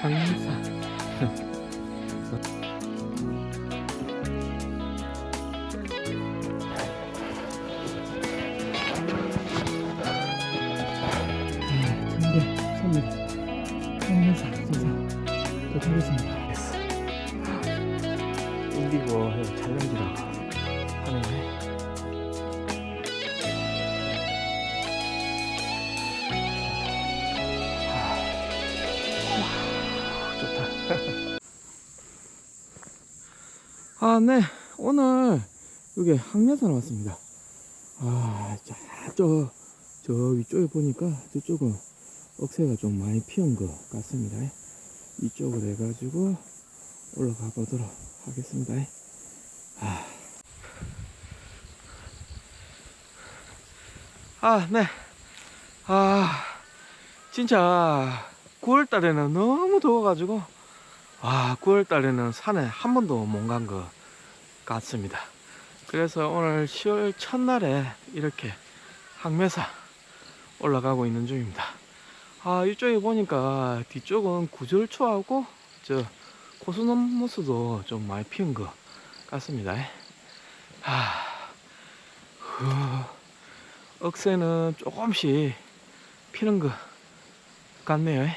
항상 천 아, 네. 오늘 여기 항매산 왔습니다. 아, 자, 저, 저 위쪽에 보니까 저쪽은 억새가 좀 많이 피운 것 같습니다. 이쪽으로 해가지고 올라가 보도록 하겠습니다. 아, 아 네. 아, 진짜 9월 달에는 너무 더워가지고 와 9월 달에는 산에 한 번도 못간것 같습니다. 그래서 오늘 10월 첫날에 이렇게 항매사 올라가고 있는 중입니다. 아 이쪽에 보니까 뒤쪽은 구절초하고 저 코스모스도 좀 많이 피운 것 같습니다. 아, 후, 억새는 조금씩 피는 것 같네요.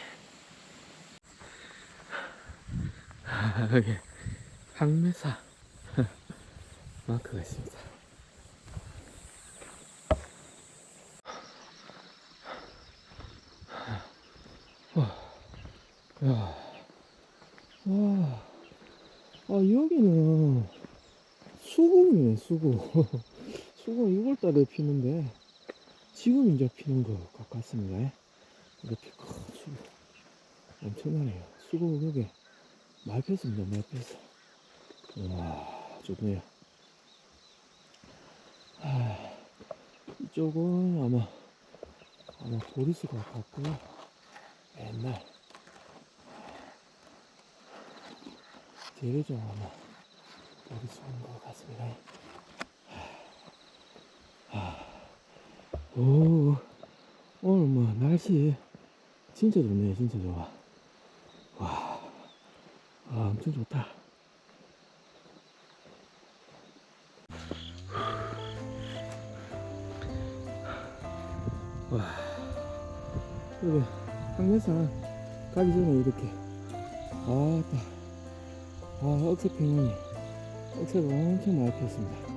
여기 항매사 마크가 있습니다. 와, 야, 와, 아 여기는 수국이네 수국. 수국 6월달에 피는데 지금 이제 피는 것 같습니다. 이렇게 큰 수국 엄청나네요. 수국 여기 많이 폈습니다. 많이 폈어. 와 좋네요. 아, 이쪽은 아마 아마 보리수 것 같고요. 옛날 대리종 아마 보리수인 것 같습니다. 아, 오 오늘 뭐 날씨 진짜 좋네요. 진짜 좋아. 와, 아, 엄청 좋다. 여기 항매산 가기 전에 이렇게 아따, 아 억새 팽이 억새가 엄청 많이 피었습니다.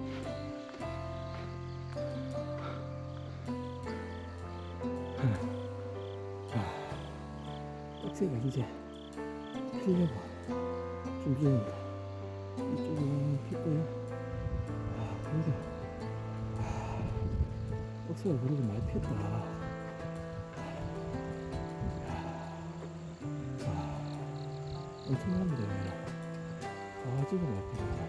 억새가 이제 피려고 준비 중입니다. 이쪽은 피고요. 아, 근데, 아, 억새가 그래도 많이 피었다. 아, 엄청납니다, 여기. 아, 지금 많이 피었다.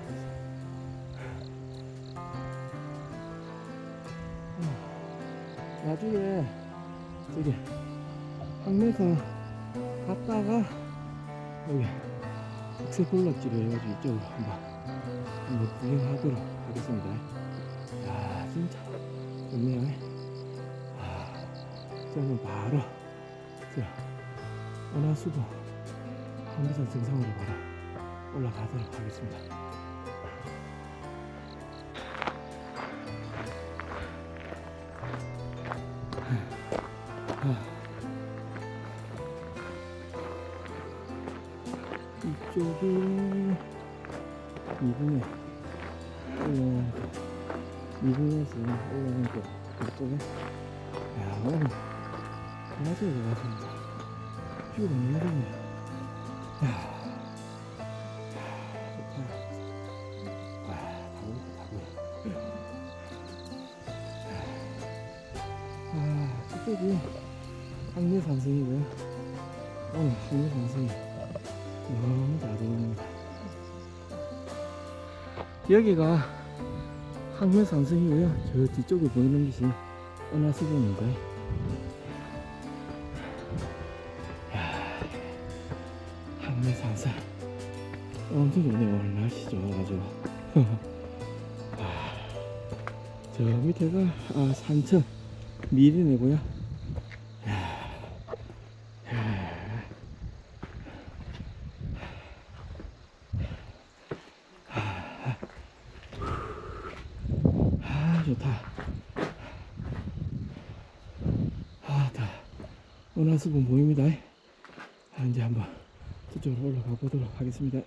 아, 나중에, 저기, 항매사 갔다가, 여기, 억새 볼락지를 해가지고 이쪽으로 한번 한번 구경하도록 하겠습니다. 야 진짜 좋네요. 아, 저는 바로 저 은하수도 한비산 정상으로 바로 올라가도록 하겠습니다. 2분에 올라오는 거 2분에서 올라오는 거 이쪽에. 야 오늘 강아지가 들어갔습니다. 뷰가 너무 좋네 야 보여 아 저쪽이 항매산성이고요 오늘 항매산성이 너무 잘 보입니다. 여기가 항매산성이고요. 저 뒤쪽에 보이는 것이 은하수봉인가요? 산성 엄청 좋네요. 오늘 날씨 좋아가지고. 아, 저 밑에가 아, 산천 미리네고요. 야, 야. 은하수분 보입니다. 아, 이제 한번 저쪽으로 올라가 보도록 하겠습니다.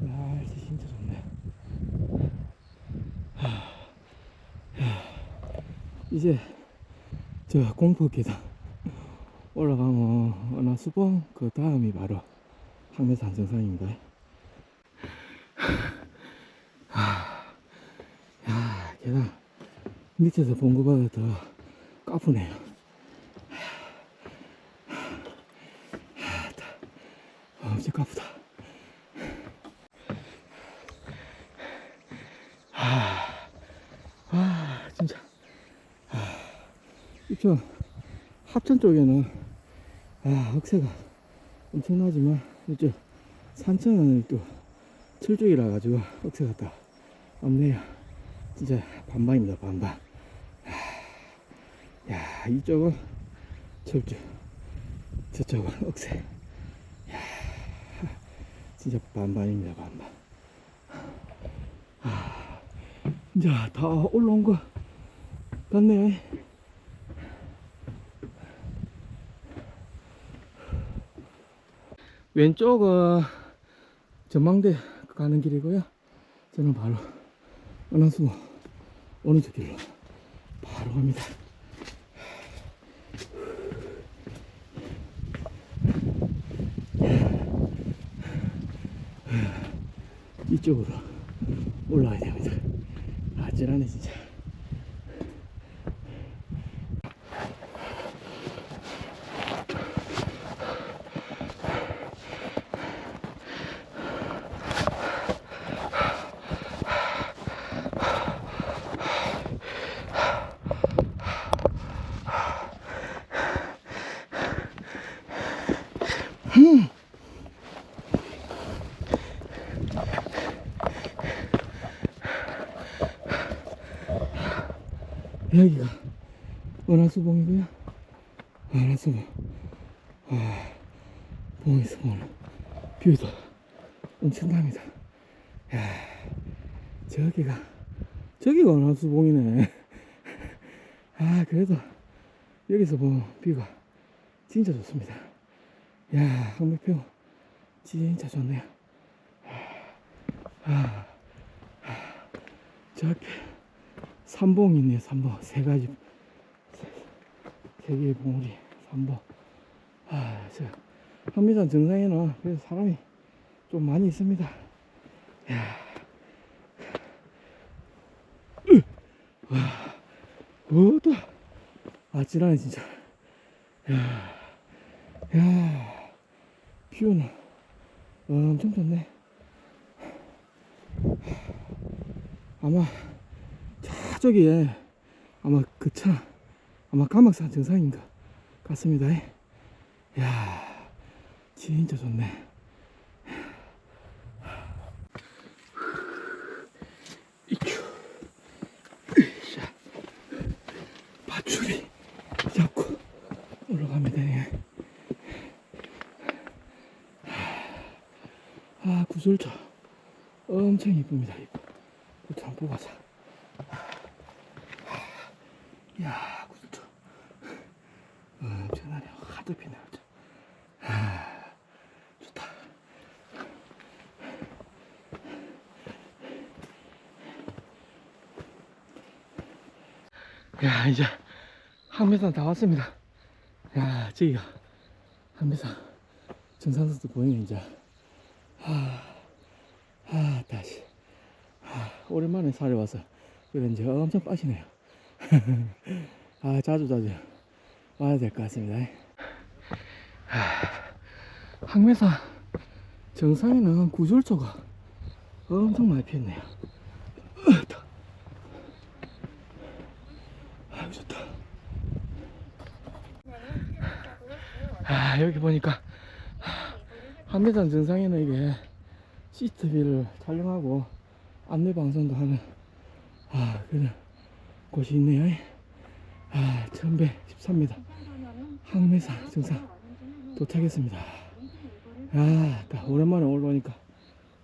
날씨 진짜 좋네. 하, 야, 이제 저 공포 계단 올라가면 은하수봉 그 다음이 바로 항매산 정상입니다. 하, 야 계단 밑에서 본 것보다 더 하, 엄청 까푸다. 아, 진짜. 아, 이쪽 합천 쪽에는 아, 억새가 엄청나지만 이쪽 산천은 또 철쭉이라 가지고 억새가 다 없네요. 진짜 반반입니다, 반반. 아, 야, 이쪽은 철쭉, 저쪽은 억새. 야, 진짜 반반입니다, 반반. 이제 다 올라온 거 같네. 왼쪽은 전망대 가는 길이고요. 저는 바로 은하수 오른쪽 길로 바로 갑니다. 이쪽으로 올라가야 됩니다. 아찔하네 진짜. 여기가 은하수봉이고요. 은하수봉. 아, 봉에서 보는 뷰도 엄청납니다. 야, 저기가 저기가 은하수봉이네. 아, 그래도 여기서 보는 뷰가 진짜 좋습니다. 야, 항매표 진짜 좋네요. 아, 아, 저 앞에 삼봉이 있네요, 삼봉. 세 가지, 세, 세 개의 봉우리, 삼봉. 아, 저, 한미산 정상에는 그래도 사람이 좀 많이 있습니다. 야. 으, 와, 뭐 또, 아찔하네, 진짜. 야, 야, 뷰는 엄청 좋네. 아마, 저쪽에 아마 그 차 아마 까막산 정상인가 같습니다. 야 진짜 좋네. 으쌰 밧줄이 잡고 올라가면 되네. 아 구슬차 엄청 이쁩니다. 구슬 한번 뽑아자. 야, 구슬초. 엄청나네. 하도 피네. 아, 좋다. 야, 이제 항매산 다 왔습니다. 야, 저기가 항매산 정상선도 보이네, 이제. 아, 아, 다시. 아, 오랜만에 살이 와서 그런지 엄청 빠지네요. 아, 자주 자주 와야 될 것 같습니다. 하, 항매산 정상에는 구절초가 엄청 많이 피었네요. 아유, 좋다. 야 여기 보니까 한매산 정상에는 이게 CCTV를 촬영하고 안내 방송도 하는 아 그런 곳이 있네요. 아 1113m 항매산 정상 도착했습니다. 아, 딱 오랜만에 올라오니까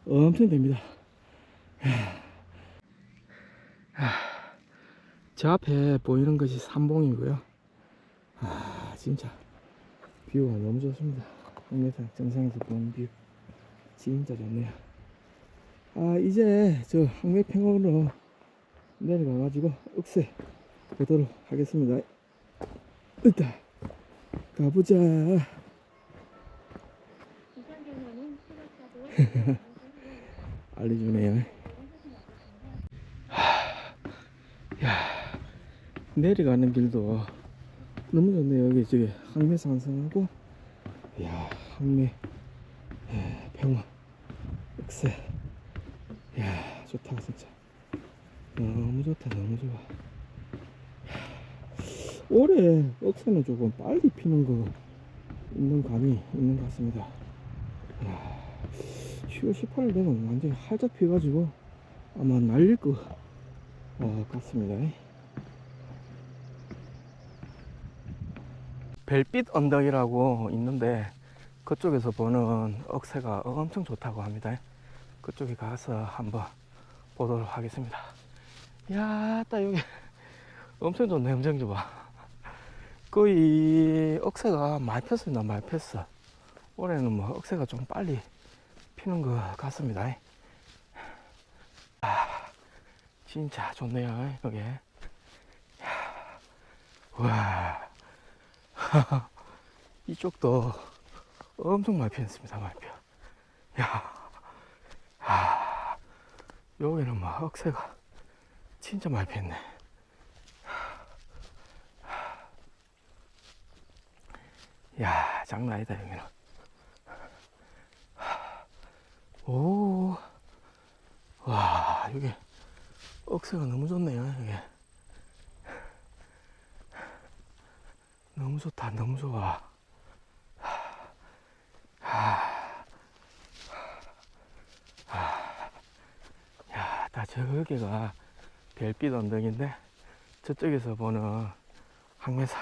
엄청 됩니다. 아, 저 앞에 보이는 것이 삼봉이고요. 아, 진짜 뷰가 너무 좋습니다. 항매산 정상에서 보는 뷰 진짜 좋네요. 아, 이제 저 항매평으로 내려가가지고 억새 보도록 하겠습니다. 으다 가보자. 알려주네요. 야 내려가는 길도 너무 좋네요. 여기 저기 항매 산성하고 야 항매 예, 평원 억새 야 좋다 진짜 너무 좋다 너무 좋아. 야, 올해 억새는 조금 빨리 피는 거 있는 감이 있는 것 같습니다. 야, 10월 18일 되면 완전히 활짝 피가지고 아마 날릴 것 어, 같습니다. 별빛 언덕이라고 있는데 그쪽에서 보는 억새가 엄청 좋다고 합니다. 그쪽에 가서 한번 보도록 하겠습니다. 야, 딱 여기 엄청 좋네, 엄청 좋아. 거의 억새가 많이 폈습니다, 많이 폈어. 올해는 뭐 억새가 좀 빨리 피는 것 같습니다. 아, 진짜 좋네요, 여기. 야, 와, 이쪽도 엄청 많이 피었습니다, 많이 피어. 야, 아, 여기는 뭐 억새가 진짜 많이 피었네. 야, 장난 아니다, 여기는. 오, 와, 여기 억새가 너무 좋네요, 여기. 너무 좋다, 너무 좋아. 야, 다 저기가 별빛 언덕인데 저쪽에서 보는 항매산,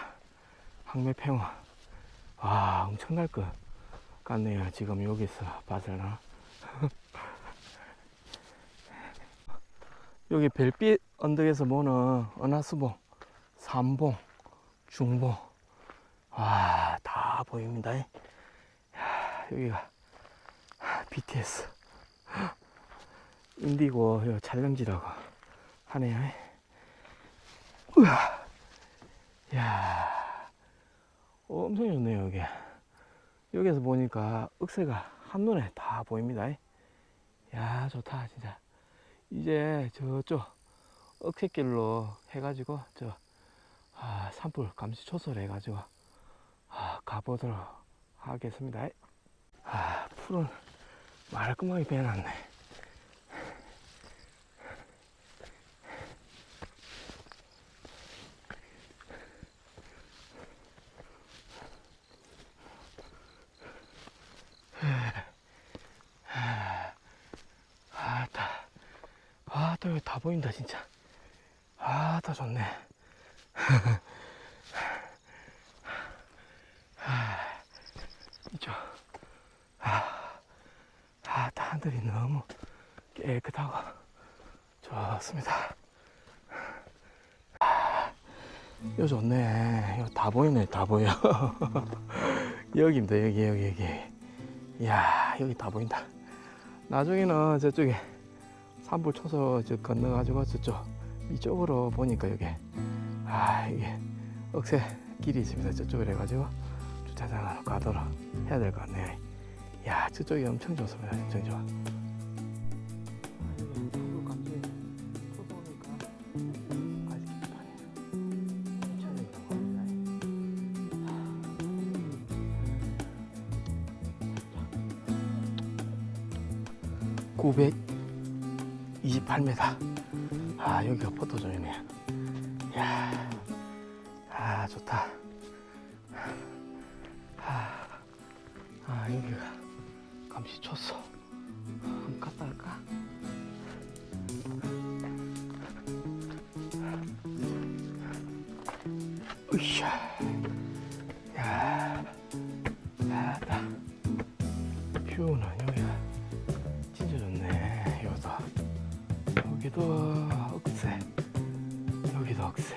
항매평원. 와, 엄청날 것 같네요. 지금 여기서 봐서는. 여기 별빛 언덕에서 보는 은하수봉, 삼봉, 중봉, 와, 다 보입니다. 야, 여기가 BTS, 인디고 요 촬영지라고 하네요. 우와, 야, 엄청 좋네요, 여기. 여기서 보니까 억새가 한눈에 다 보입니다. 야, 좋다, 진짜. 이제 저쪽 억새길로 해가지고 저 아, 산불 감시 초소를 해가지고 아, 가보도록 하겠습니다. 아, 풀은 말끔하게 빼놨네. 아따, 아따, 여기 다 보인다, 진짜. 아따, 좋네. 아, 이쪽. 아, 아따, 하늘이 너무 깨끗하고 좋습니다. 아, 요 좋네. 요 다 보이네, 다 보여. 여기입니다, 여기, 여기, 여기. 이야, 여기 다 보인다. 나중에는 저쪽에 산불 쳐서 저 건너가지고 저쪽 이쪽으로 보니까 여기 아 이게 억새 길이 있습니다. 저쪽으로 해가지고 주차장으로 가도록 해야 될 것 같네요. 야 저쪽이 엄청 좋습니다. 엄청 좋아 (928m) 아 여기가 포토존이네 이야 아 좋다 아, 여기가 감시 쳤어. 한번 갔다 갈까? 으쌰. 여기도 억새. 여기도 억새.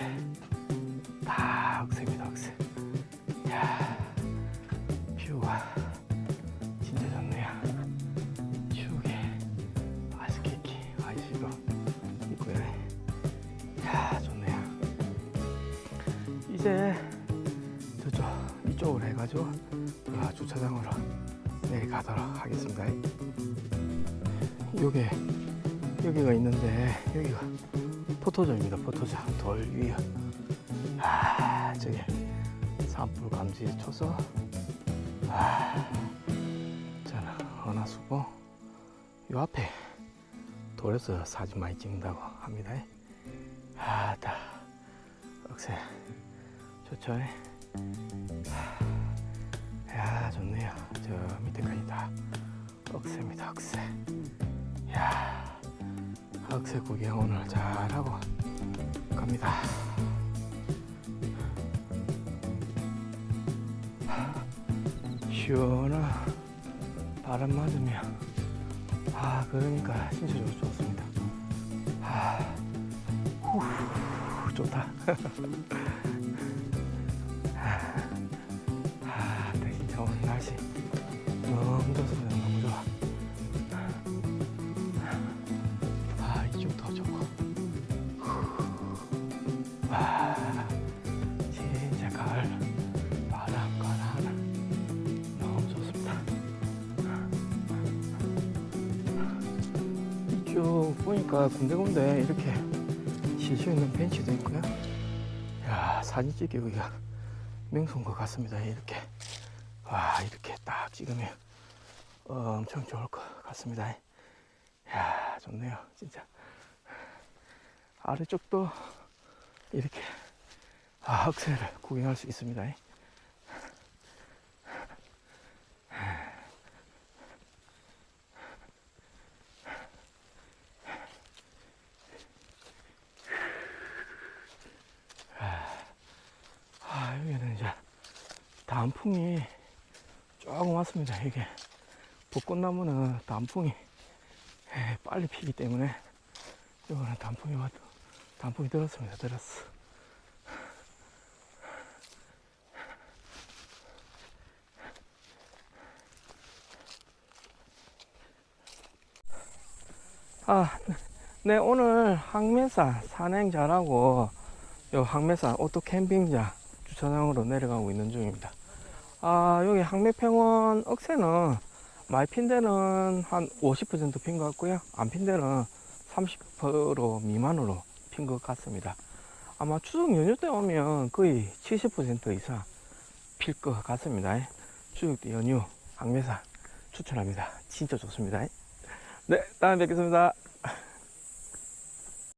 다 억새입니다, 억새. 야, 뷰가 진짜 좋네요. 추억에 아이스케이크, 아이스가 있고요. 야, 좋네요. 이제 저쪽 이쪽으로 해가지고 아, 주차장으로 내려가도록 하겠습니다. 요게 여기가 있는데 여기가 포토존입니다. 포토존 돌 위에 아 저기 산불 감지 쳐서 아 저는 은하수고 요 앞에 돌에서 사진 많이 찍는다고 합니다. 아다 억새 좋죠. 야 좋네요. 저 밑에까지 다 억새입니다. 억새. 야 억새 구경 오늘 잘하고 갑니다. 시원한 바람 맞으며 아 그러니까 진짜 좋, 좋습니다. 아, 후, 좋다. 보니까 군데군데 이렇게 쉴 수 있는 벤치도 있고요. 야, 사진 찍기 여기가 명소인 것 같습니다. 이렇게. 와, 이렇게 딱 찍으면 엄청 좋을 것 같습니다. 야, 좋네요. 진짜. 아래쪽도 이렇게 아, 학생을 구경할 수 있습니다. 아, 여기는 이제 단풍이 조금 왔습니다. 이게 벚꽃나무는 단풍이 에, 빨리 피기 때문에 이거는 단풍이 왔, 단풍이 들었습니다. 들었어. 아, 네, 오늘 항매산 산행 잘하고 요 항매산 오토 캠핑장 주차장으로 내려가고 있는 중입니다. 아, 여기 항매평원 억새는 많이 핀 데는 한 50%핀 것 같고요. 안 핀 데는 30% 미만으로 핀 것 같습니다. 아마 추석 연휴 때 오면 거의 70% 이상 필 것 같습니다. 추석 때 연휴 항매산 추천합니다. 진짜 좋습니다. 네, 다음에 뵙겠습니다.